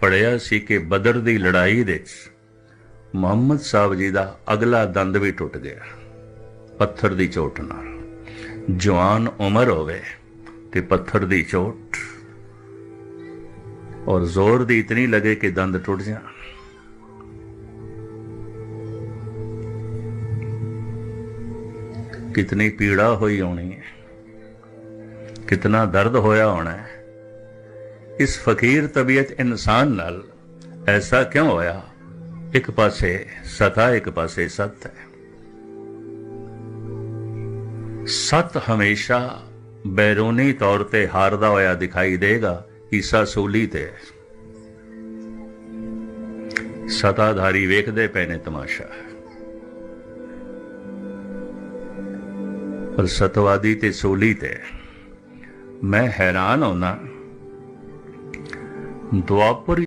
ਪੜਿਆ ਸੀ ਕਿ ਬਦਰ ਦੀ ਲੜਾਈ ਦੇ ਵਿੱਚ ਮੁਹੰਮਦ ਸਾਹਿਬ ਜੀ ਦਾ ਅਗਲਾ ਦੰਦ ਵੀ ਟੁੱਟ ਗਿਆ, ਪੱਥਰ ਦੀ ਚੋਟ ਨਾਲ। ਜਵਾਨ ਉਮਰ ਹੋਵੇ ਤੇ ਪੱਥਰ ਦੀ ਚੋਟ, ਔਰ ਜ਼ੋਰ ਦੀ ਇਤਨੀ ਲਗੇ ਕਿ ਦੰਦ ਟੁੱਟ ਜਾਣ। ਕਿਤਨੀ ਪੀੜਾ ਹੋਈ ਹੋਣੀ ਹੈ, ਕਿਤਨਾ ਦਰਦ ਹੋਇਆ ਹੋਣਾ ਹੈ ਇਸ ਫਕੀਰ ਤਬੀਅਤ ਇਨਸਾਨ ਨਾਲ ਐਸਾ ਕਿਉਂ ਹੋਇਆ? ਇੱਕ ਪਾਸੇ ਸਤਾ, ਇੱਕ ਪਾਸੇ ਸਤ ਹੈ। ਸਤ ਹਮੇਸ਼ਾ ਬੈਰੂਨੀ ਤੌਰ ਤੇ ਹਾਰਦਾ ਹੋਇਆ ਦਿਖਾਈ ਦੇਗਾ, ਈਸਾ ਸੂਲੀ ਤੇ। ਸਤਾਧਾਰੀ ਵੇਖਦੇ ਪਏ ਨੇ ਤਮਾਸ਼ਾ। ਪਰ ਸਤਵਾਦੀ ਤੇ ਸੂਲੀ ਤੇ ਮੈਂ ਹੈਰਾਨ ਹੋਣਾ ਦੁਆਪਰ